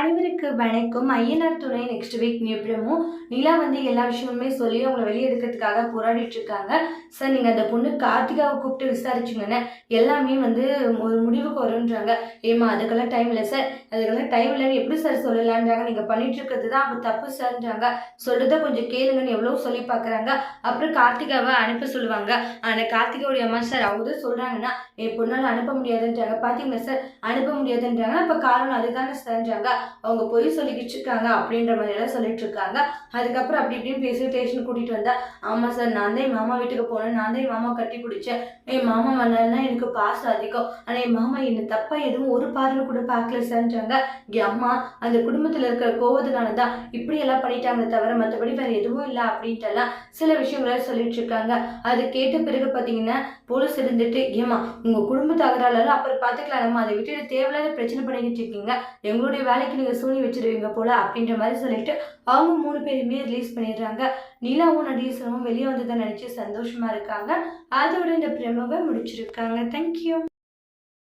அனைவருக்கு வணக்கம். ஐயனார் துணை நெக்ஸ்ட் வீக் நியூப்ரமும் நிலா வந்து எல்லா விஷயமுமே சொல்லி அவங்கள வெளியே எடுக்கிறதுக்காக போராடிட்டு இருக்காங்க. சார் நீங்கள் அந்த பொண்ணு கார்த்திகாவை கூப்பிட்டு விசாரிச்சுங்கன்னு எல்லாமே வந்து ஒரு முடிவுக்கு வரும்ன்றாங்க. ஏமா அதுக்கெல்லாம் டைம் இல்லை சார் அதுக்கெல்லாம் டைம் இல்லைன்னு எப்படி சார் சொல்லலான்றாங்க? நீங்கள் பண்ணிட்டு இருக்கிறது தான் அப்போ தப்பு சார்ன்றாங்க சொல்கிறத கொஞ்சம் கேளுங்கன்னு எவ்வளோ சொல்லி பார்க்குறாங்க. அப்புறம் கார்த்திகாவை அனுப்ப சொல்லுவாங்க. ஆனால் கார்த்திகாவுடைய அம்மா சார் அவங்க தான் சொல்கிறாங்கன்னா என் பொண்ணால் அனுப்ப முடியாதுன்றாங்க. பார்த்தீங்களா சார் அனுப்ப முடியாதுன்றாங்க. அப்போ காரணம் அதுதானே சார்ன்றாங்க அவங்க பொய் சொல்லிக்கிட்டு இருக்காங்க அப்படின்ற மாதிரியெல்லாம் சொல்லிட்டு இருக்காங்க. அதுக்கப்புறம் அப்படி இப்படின்னு பேசி ஸ்டேஷன் கூட்டிகிட்டு வந்தா ஆமாம் சார் நான் தான் என் மாமா வீட்டுக்கு போனேன் நான் தான் என் மாமா கட்டி பிடிச்சேன். என் மாமா வந்தாருன்னா எனக்கு பாசம் அதிகம். ஆனால் என் மாமா என்னை தப்பாக எதுவும் ஒரு பார்வை கூட பார்க்கல சார்ன்றாங்க என் அம்மா அந்த குடும்பத்தில் இருக்கிற கோவத்தினால தான் இப்படி எல்லாம் பண்ணிட்டாங்க தவிர மற்றபடி வேறு எதுவும் இல்லை அப்படின்ட்டுலாம் சில விஷயங்களை சொல்லிட்டு இருக்காங்க. அது கேட்ட பிறகு பார்த்தீங்கன்னா போலீஸ் இருந்துட்டு ஏமா உங்கள் குடும்ப தகராறுல அப்புறம் பார்த்துக்கலாம் நம்ம அதை விட்டுட்டு தேவையில்லாத பிரச்சனை பண்ணிக்கிட்டு இருக்கீங்க. எங்களுடைய வேலைக்கு நீங்கள் சூனி வச்சிருவீங்க போல அப்படின்ற மாதிரி சொல்லிட்டு அவங்க மூணு பேருமே ரிலீஸ் பண்ணிடுறாங்க. நிலாவும் நடீஸ்வரமும் வெளியே வந்ததை நினச்சி சந்தோஷமா இருக்காங்க. அதோட இந்த பிரமவை முடிச்சிருக்காங்க. தேங்க்யூ